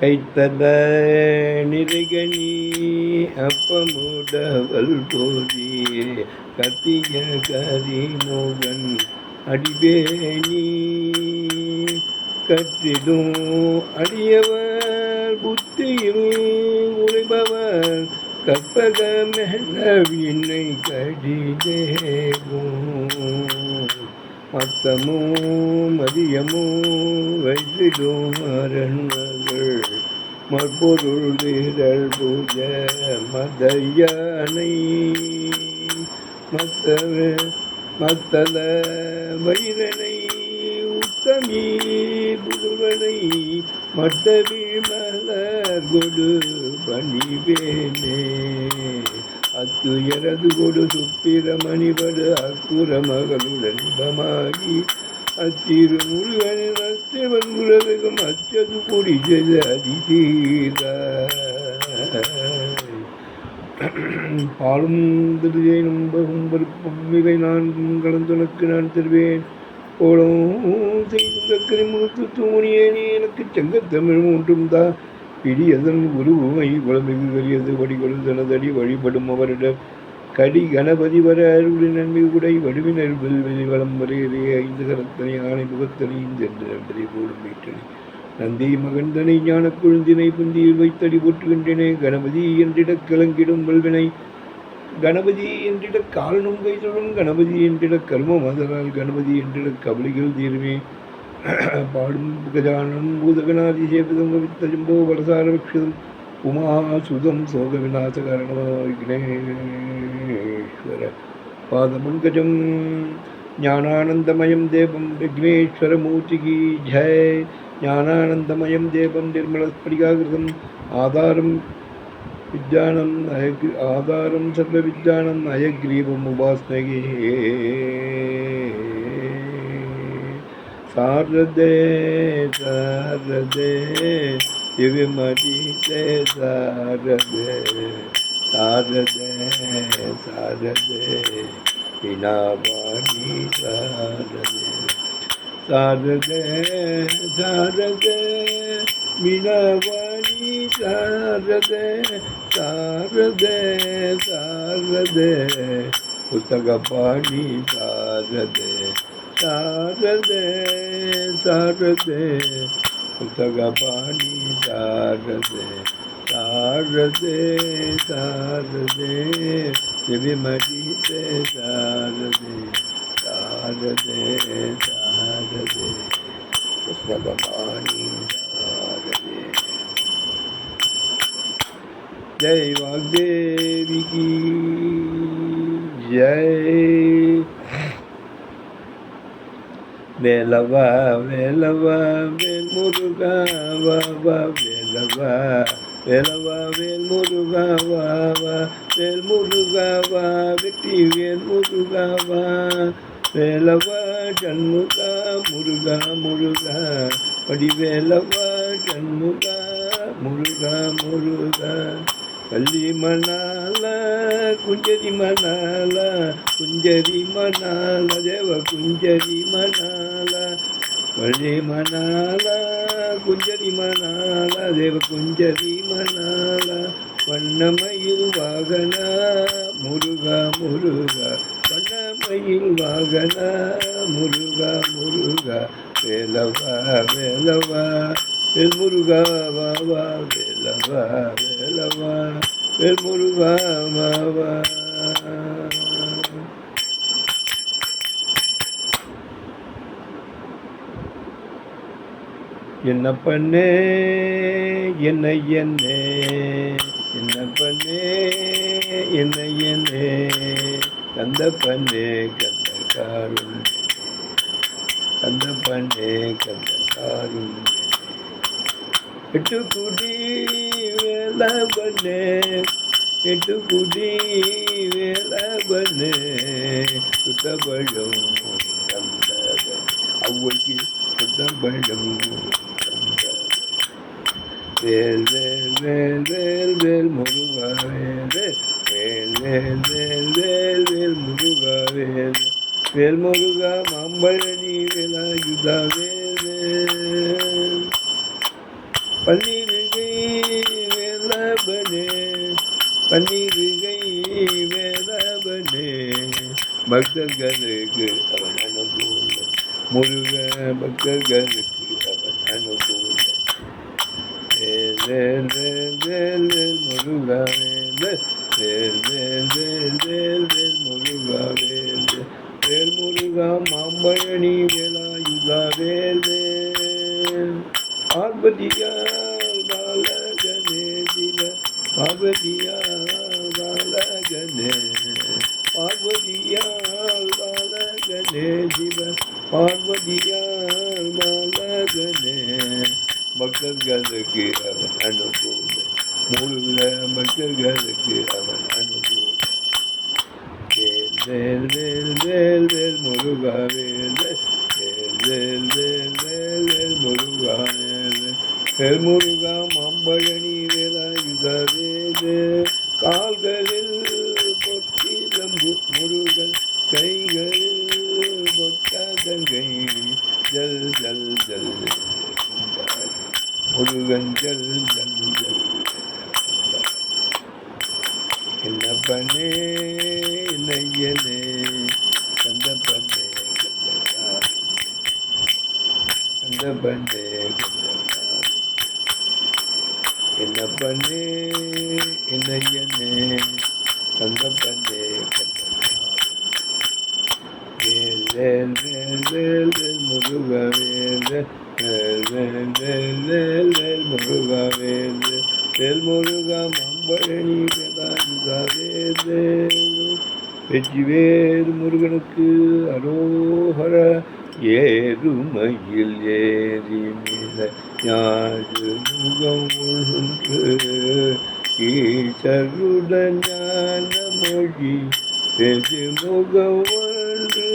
கைத்தத நிருகணி அப்பமுடவல் போதி கத்திய கரிமோகன் அடிபேணி கற்றிடும் அடியவர் புத்தியில் உழைபவர் கற்பகமெனவினை கடிதேகும். அத்தமோ மதியமோ வைத்திடும் அரண்மகள் மற்பொருள் நிரல் பூஜ மதையானை. மத்தவ மத்தல வைரனை உத்தமி புதுவனை. மட்டவிழ் மலர் கொடு பணிவேனே. அத்துயரது கொடு சுப்பிரமணிபடு அக்குர மகளுடன் இன்பமாகி அச்சிறு முருகனின் அச்சவன் உலகம் அச்சது கொடி குடிச்சது அதிதீர. பாலும் திருஜை நம்பகும் பருப்பும் மிகை நான் கலந்துனக்கு நான் தருவேன். கோலம் செய்தும் கக்கரை முழுத்து தூணியே நீ எனக்கு செங்கத்தமிழ் ஒன்றும் தான் பிடியதன் உருவுமை குழம்பிகு கரியது வடிகொள் தனதடி வழிபடும் அவரிடம். கடி கணபதி வர அருளின் நன்மை உடை வடிவினர் வெல்வெளி வளம் வரையறே ஐந்து கரத்தனை ஆணை முகத்தனையும் சென்று நன்றி போலும் வீட்டனை. நந்தி மகந்தனை ஞான குழுந்தினை புந்தியில் வைத்தடி போற்றுகின்றனே. கணபதி என்றிடக் கிளங்கிடும் வல்வினை. கணபதி என்றிட காலனும் கைதொழும் கணபதி என்றிட கர்மம் அதனால் கணபதி என்றிட கபலிகள் தீருமே. പാടും ഗജാനം ഭൂതഗണാതിശേപിതം കവിത്തജുമ്പോ വടസാരവക്ഷിതം ഉമാസുതം ശോകവിനാശകാരണവിഘ്നേശ്വര പാദപങ്കജം ജ്ഞാനാനന്ദമയം ദേവം വിഘ്നേശ്വരമൂർത്തികി ജയ് ജ്ഞാനാനന്ദമയം ദേവം നിർമ്മലസ്ഫടികാകൃതം ആധാരം വിജ്ഞാനം നയ ആധാരം സർവവിജ്ഞാനം നയഗ്രീവം ഉപാസ്നകേ சாரதே சாரதே இது மதிதே சாரதே சாரதே சாரதே வினாபாணி சாரதே சாரதே சாரதே வினாபாணி சாரதே சாரதே சாரதே புத்தக பாணி சாரதே சாரதே சாரதே புத்தகபாணி சாரதே சாரதே சாரதே திவிமதிதே சாரதே சாரதே சாரதே புஸ்தகபாணி சாரதே जय वाग्देवी की जय வேலவா வேலவா வேல் முருகா வா வா வேலவா. வேலவா வேல் முருகா வா வா வேல் முருகா வா வெற்றி வேல் முருகா வா. வேலவா ஜன்முகா முருகா முருகா. படி வேலவா ஜன்முகா முருகா முருகா. கள்ளி மணால குஞ்சரி மணால குஞ்சரி மணால தேவ குஞ்சரி மணால பழி மணால குஞ்சரி மணால தேவ குஞ்சரி மணால வண்ணமயில் வாகனா முருகா முருகா. வண்ணமயில் வாகனா முருகா முருகா. வேலவா வேலவா. வேல் முருகா வா வா வேலவா வேலவா வேல் முருகா வா வா. என்ன பண்ணே என்ன என்னே என்ன பண்ணே என்ன என்னே. கந்த பண்ணே கந்த காரும் கந்த பண்ணே கந்த காரும் எட்டு குடி வேலை பண்ணே எட்டு குடி வேலை பண்ணே சுத்தப்படும் கந்த சுத்தப்படும் வேல் வேல் வேல் வேல் வேல் முருகா வேல். வேல் வேல் வேல் வேல் வேல் முருகா வேல். வேல் முருகா மாம்பழனி வேலாயுதா வேல் வேல். பன்னிருகை வேலவனே பன்னிருகை வேலவனே பக்தர்களுக்கு அவன் அனுபவம் முருக பக்தர்களுக்கு அவன் அனுபவம் முருகா வேல் முருகா வேல் வேல் முருகா மாம்பழனி வேலாயுதா வேல் வேல் பார்வதியால் பாலகனே சிவ பார்வதியால் பாலகனே பார்வதியால் பாலகனே சிவ பார்வதியால் பாலகனே பக்தர்களுக்கு அவன் அனுகூல முருக பக்தர்களுக்கு அவன் அனுகூல வேல் வேல் வேல் வேல் வேல் முருகா வேல் அம்பழனி மாம்பழனி வேலாயுத வேல். கால்களில் பொத்திலம்பு முருகன் கைகளில் பொத்ததங்கை ஜல் ஜல் ஜல். முருகன் ஜல் ஜல் ஜல். என்ன பண்ணே நையனே கந்த பண்ணே கந்த பண்ணே. என்ன பண்ணே? நையனே கந்த பண்ணே வேல் வேல் வேல் முருக முருகா மம்பழனி வேலாயுதா வேல் வேல் வெற்றிவேல் முருகனுக்கு அரோஹர ஏறுமையில் ஏறி மித ஞாழு முகம் ஒன்று ஈசருடன் ஞான மொழி பெரு முகம் ஒன்று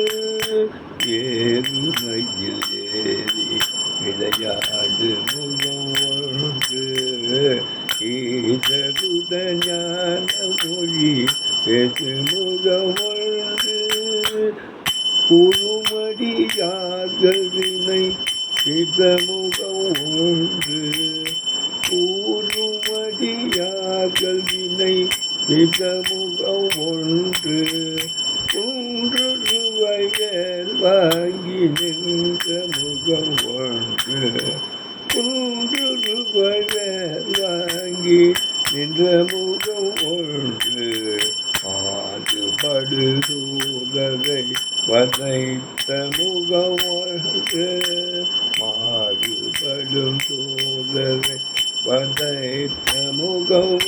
ஏறுமையில் ஏறி விளையாடு முகம் ஒன்று ஈசருட ஞான மொழி பேசு முகம் ஒன்று குழுமடியார்கள் வினை சித ஒன்று கூறுமடியார்கள் வினை இதமுகம் ஒன்று ஒன்று வாங்கி நின்ற முகம் ஒன்று ஒன்று வாங்கி நின்ற முகம் ஒன்று ஆடுபடு சூழலை வதைத்த முகம் ஒன்று மாறுபடும் தோழரை வதைத்த முகம்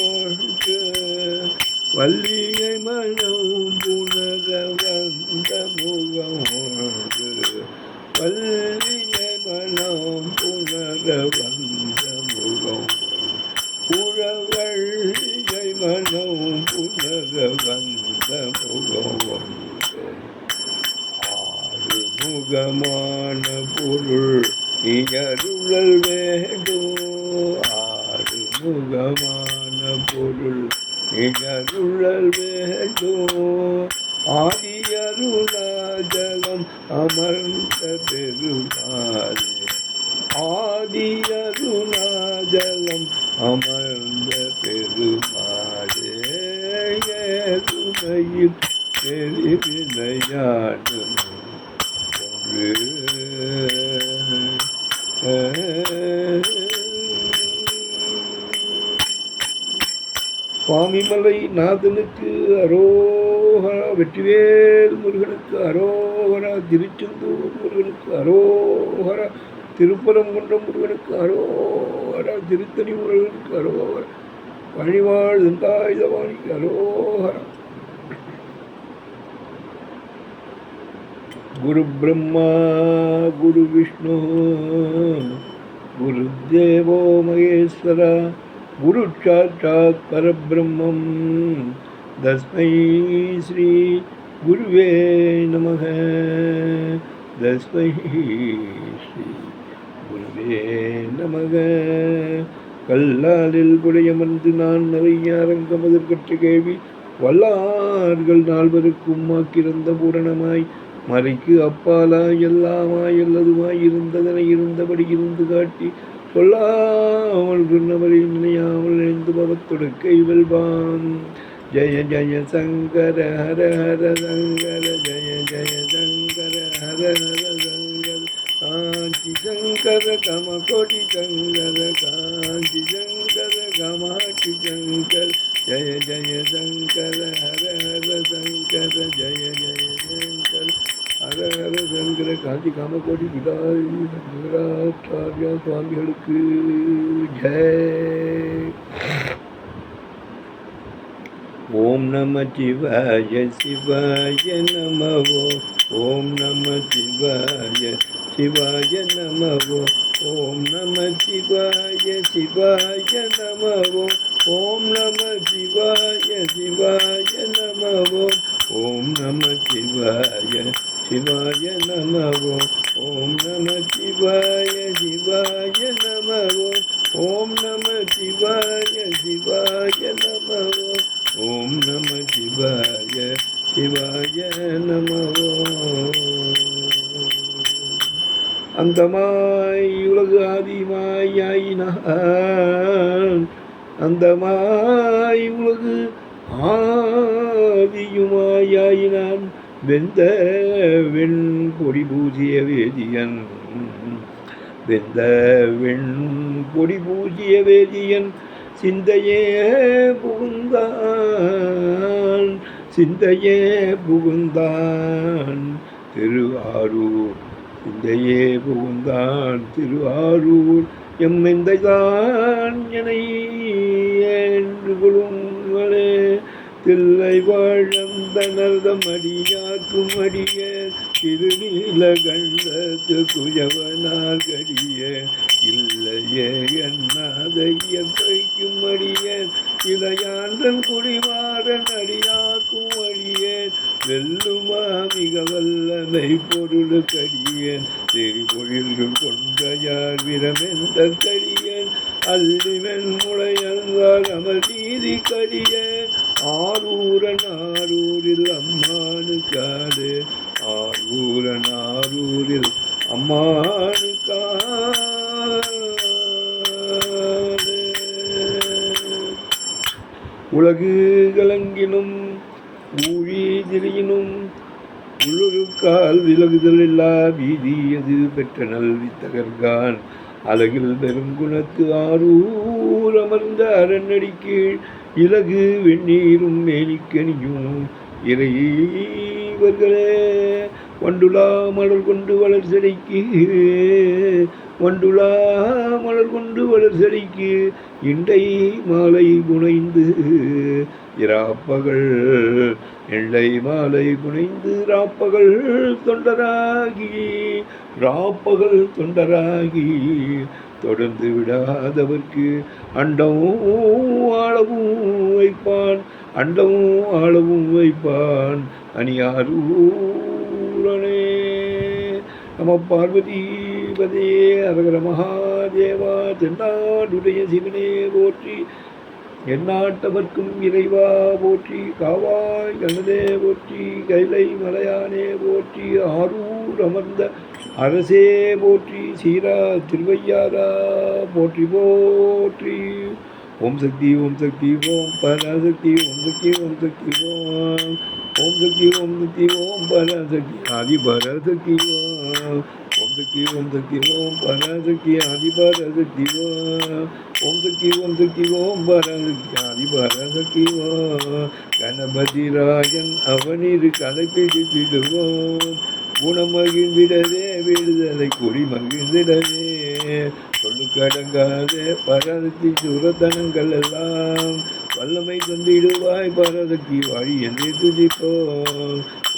வள்ளியை மனம் புணர வந்த முகம் வள்ளியை மனம் புணர வந்த முகம் புறவள்ளியை மனம் புணர வந்த முகம் ஆறு முகமான பொருள் நீ அருளல் வேண்டும் ஆறு முகமான பொருள் நீ அருளல் வேண்டும் ஆதி அருணாஜலம் அமர்ந்த பெருமாளே. ஆதி அருணாஜலம் அமர்ந்த பெருமாளே ஏதுமையில் பெருவினையாடும் ஒன்று சுவாமிமலை நாதனுக்கு அரோகரா வெற்றிவேல் முருகனுக்கு அரோகரா திருச்செந்தூர் முருகனுக்கு அரோகரா திருப்பரங்குன்றம் முருகனுக்கு அரோகரா திருத்தணி முருகனுக்கு அரோகரா பழிவாழ் தந்தாயுதவாணிக்கு அரோகரா. குரு பிரம்மா குரு விஷ்ணு குரு தேவோ மகேஸ்வரா குரு சாட்சாத் பரபிரம்மம். தஸ்மை ஸ்ரீ குருவே நமக. தஸ்மை ஸ்ரீ குருவே நமக. கல்லாலில் புடையமர்ந்து நான் நிறைய அரங்கமதிர் கேள்வி வல்லார்கள் நால்வருக்கும் மாக்கிறந்த பூரணமாய் மறைக்கு அப்பாலா எல்லாமாய் அல்லதுமாய் இருந்ததனை இருந்தபடி இருந்து காட்டி கொள்ளாமல் குன்னவரை நினையாமல் நினைந்து பவத்தொடுக்கை வெல்வான் ஜய ஜய சங்கர ஹர ஹர சங்கர ஜய ஜய சங்கர ஹர ஹர சங்கர காஞ்சி சங்கர கம கோடி சங்கர காஞ்சி சங்கர கமாட்டி சங்கர ஜய ஜய சங்கர ஹர ஹர சங்கர ஜய ஜய சங்கர ஹர ஹர சங்கர காஞ்சி காமகோடி விடாரி சங்கராச்சாரியா சுவாமிகளுக்கு. ஜெய். ஓம் நம சிவாய சிவாய நமவோ. ஓம் நம சிவாய சிவாய நமவோ. ஓம் நம சிவாய சிவாய நமவோ. ஓம் நம சிவாய சிவாய நமவோ. ஓம் நம சிவாய శివాయ నమో ఓం నమ శివాయ శివాయ నమో ఓం నమ శివాయ శివాయ నమో ఓం నమ శివాయ శివాయ நமோ அந்தமாய் உலகு ஆதிமாயாயினான் அந்தமாய் உலகு ஆதியுமாயாயினான் வெந்த வெண் பொடி பூஜிய வேதியன். வெந்த வெண் பொடி பூஜிய வேதியன் சிந்தையே புகுந்தான். சிந்தையே புகுந்தான் திருவாரூர். சிந்தையே புகுந்தான் திருவாரூர். எம் எம்மெந்தைதான் என கொள்ளுங்களே பிள்ளை வாழந்த நர்தம் அடியாக்கும் அடிய திருநீல கண்டத்து குயவனார் கடிய இல்லையே எண்ணாதையும் அடியேன் இளையான்றன் குடிவாரன் அடியாக்கும் அடியேன் வெல்லுமா மிக வல்லமை பொருளுக்கடியேன் தெரிபொழில்கள் கொண்ட யார் விரமென்ற கடியேன் அல்லிவன் முளையந்தால் அமர் நீதி கடியேன் ஆரூரன் ஆரூரில் அம்மானுக்காது ஆரூரன் ஆரூரில் அம்மானுக்காது உலகு கலங்கினும் ஊழி திரியினும் உள்ளுருக்கால் விலகுதல் இல்லா வீதி அது பெற்ற நல்வி தகர்கான் அழகில் பெருங்குணத்து ஆரூர் அமர்ந்த அரண்யடி கீழ் இலகு வெந்நீரும் மேலிக்கனியும் இறைவர்களே வண்டுலா மலர் கொண்டு வளர் சிறைக்கு வண்டுலா மலர் கொண்டு வளர் செடிக்கு இண்டை மாலை புனைந்து இராப்பகல் எண்டை மாலை புனைந்து ராப்பகல் தொண்டராகி ராப்பகல் தொண்டராகி தொடர்ந்து விடாதவர்க்கு அண்டமும் ஆளவும் வைப்பான் அண்டமும் ஆளவும் வைப்பான். அணியாரூரனே நம பார்வதி பதே அரகர மகாதேவா தென்னாடுடைய சிவனே போற்றி எந்நாட்டவர்க்கும் இறைவா போற்றி காவாய் கண்ணதே போற்றி கைலை மலையானே போற்றி ஆரூர் அமர்ந்த அரசே போற்றி சீரா திருவையாரா போற்றி போற்றி. ஓம் சக்தி ஓம் சக்தி ஓம் பராசக்தி ஓம் சக்தி ஓம் சக்தி ஓம். ஓம் சக்தி ஓம் சக்தி ஓம் பராசக்தி ஆதி பராசக்தி ஓம் சக்தி ஓம் சக்தி ஓம் பராசக்தி ஆதி ஓம். ஓம் சக்தி ஓம் சக்தி ஓம் பராசக்தி ஆதி பராசக்தி கணபதி ராஜன் அவனிரு கலை குணமகிழ்ந்திடவே விடுதலை கொடி மகிழ்ந்திடவே. சொல்லுக்கடங்காத பரதத்தி சுரத்தனங்கள் எல்லாம் வல்லமை தந்திடுவாய் பரதக்கு வழி என்னை துதிப்போ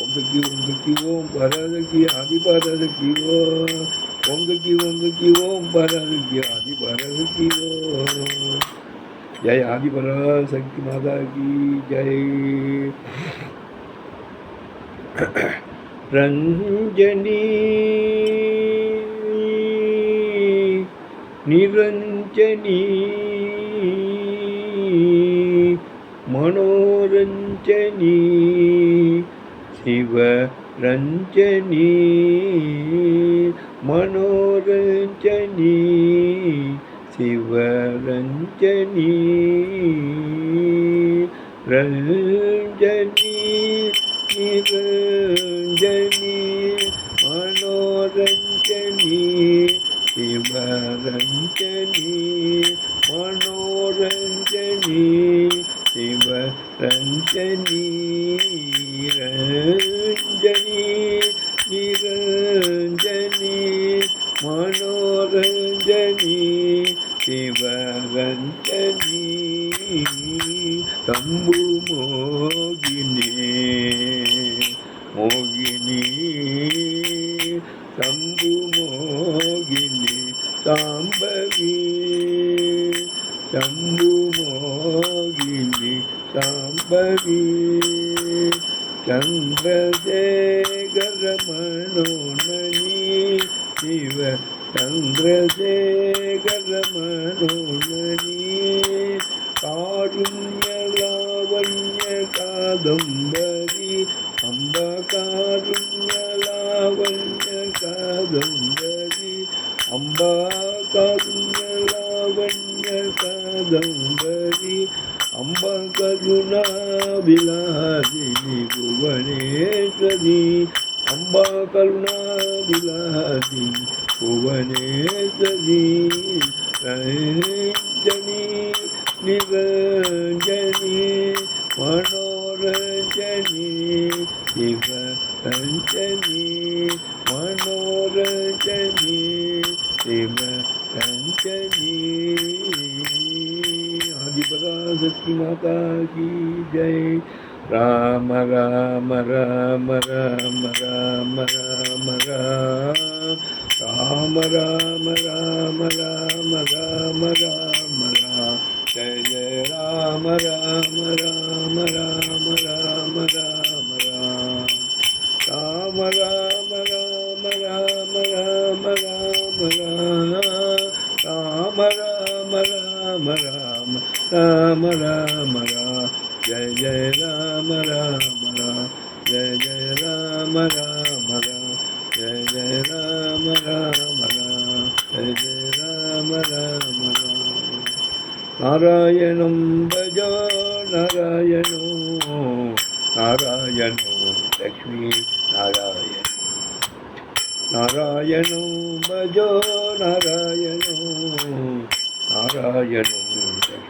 ஒங்குக்கு ஒங்குக்கு ஓம் பரதக்கு ஆதி பரதக்கு ஓ ஒங்குக்கு ஒங்குக்கு ஓம் பரதக்கு ஆதி பரதக்கு ஓ ஜெய் ஆதிபர சக்தி மாதா கி ஜெய். ரஞ்சனி நிரஞ்சனி மனோரஞ்சனி சிவரஞ்சனி மனோரஞ்சனி சிவரஞ்சனி ரஞ்சனி நிரஞ்சனி மனோரஞ்சனி சிவரஞ்சனி மனோரஞ்சனி சிவரஞ்சனி രഞ്ജനി രഞ്ജനി നിരഞ്ജനി മനോരഞ്ജനി ശിവരഞ്ജനി തമ്പുമോ பவி சந்திரசேகரமணோன்மணி சிவ சந்திர અંબા કરુણા બિલાદિની ભુવનેશ્વરી અંબા કરુણા બિલાદિની ભુવનેશ્વરી રંજની નિરંજની મનોરંજની શિવરંજની મનોરંજની શિવરંજની शिवाजी भगत की माता की जय राम राम राम राम राम राम राम राम राम राम राम राम राम राम जय जय राम राम राम राम राम राम राम राम राम राम राम राम राम राम राम राम राम రామ రామ జయ జయ రామ రామ జయ జయ రామ రామ జయ జయ రామ రామ జయ జయ రామ రామ నారాయణం భజ నారాయణో నారాయణో లక్ష్మీ నారాయణ. నారాయణో భజ నారాయణో నారాయణో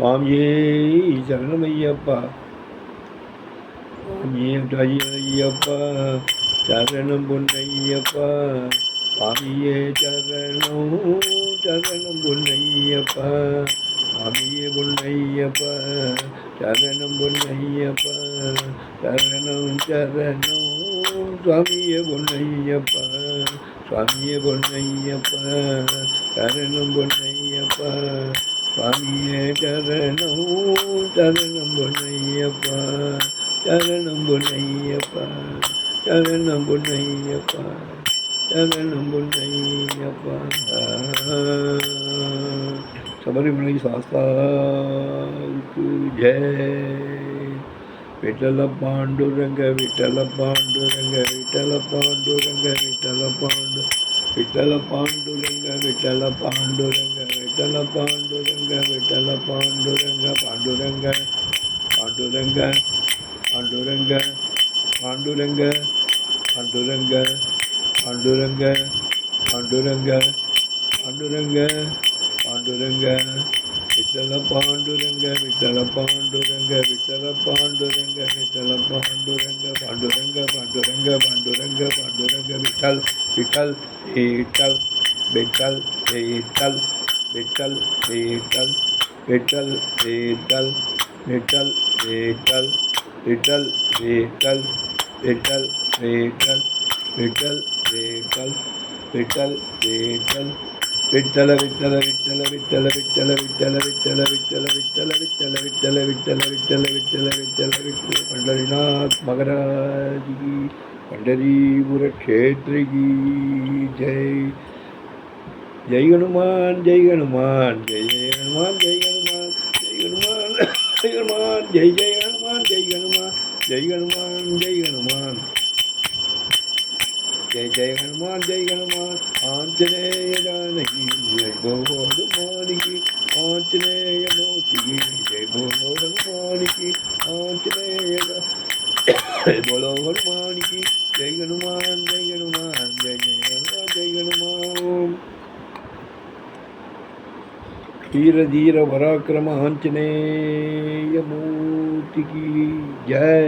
சுவாமியே சரணமையப்பா. சுவாமியே ஐயப்பா சரணம் பொன்னையப்பா. சுவாமியே சரணம் சரணம் பொன்னையப்பா. சுவாமியே பொன்னையப்பா. சரணம் பொன்னையப்பா. சரணம் சரணம் சுவாமியே பொன்னையப்பா. சுவாமியே பொன்னையப்பா. சரணம் பொன்னையப்பா. சுவாமியே சரணம் சரணம் பொன்னையப்பா சரணம் பொன்னையப்பா சரணம் பொன்னையப்பா சரணம் பொன்னையப்பா சபரிமலை சாஸ்தாவுக்கு ஜெய். விட்டல பாண்டுரங்க விட்டல பாண்டுரங்க விட்டல பாண்டுரங்க விட்டல பாண்டு விட்டல பாண்டுரங்க விட்டல பாண்டுரங்க விட்டல பாண்டுரங்க விட்டல பாண்டுரங்க பாண்டுரங்க பாண்டுரங்க பாண்டுரங்க பாண்டுரங்க பாண்டுரங்க பாண்டுரங்க பாண்டுரங்க பாண்டுரங்க பாண்டுரங்க விட்டல பாண்டுரங்க விட்டல பாண்டுரங்க விட்டல பாண்டுரங்க விட்டல பாண்டுரங்க பாண்டுரங்க பாண்டுரங்க பாண்டுரங்க பாண்டுரங்க விட்டல் விட்டல் ஏட்டல் விட்டல் ஏட்டல் விட்டல் ஏட்டல் விட்டல் ஏட்டல் விட்டல் ஏட்டல் விட்டல் ஏட்டல் விட்டல் ஏட்டல் விட்டல் ஏட்டல் விட்டல் ஏட்டல் விட்டல விட்டல விட்டல விட்டல விட்டல விட்டல விட்டல விட்டல விட்டல விட்டல விட்டல விட்டல விட்டல விட்டல விட்டல விட்டல பண்டரிநாத் மகராஜி பண்டரீபுர க்ஷேத்ரி ஜெய் ஜெய் ஹனுமான் ஜெய் ஹனுமான் ஜெய் ஜெய் ஹனுமான் ஜெய் ஹனுமான் ஜெய் ஹனுமான் ஜெய் ஹனுமான் ஜெய் ஜெய் ஹனுமான் ஜெய் ஹனுமான் ஜெய் ஹனுமான் ஜெய் ஹனுமான் जय जय हनुमान जय हनुमान आंजनेय जानकी जय बोलो हनुमान की आंजनेय मोती की जय बोलो हनुमान की आंजनेय जय बोलो हनुमान की जय हनुमान जय हनुमान जय जय हनुमान जय हनुमान ਧੀਰ ਧੀਰ ਪਰਾਕਰਮ ਹੰਚ ਨੇ ਯਮੂਤੀ ਕੀ ਜੈ।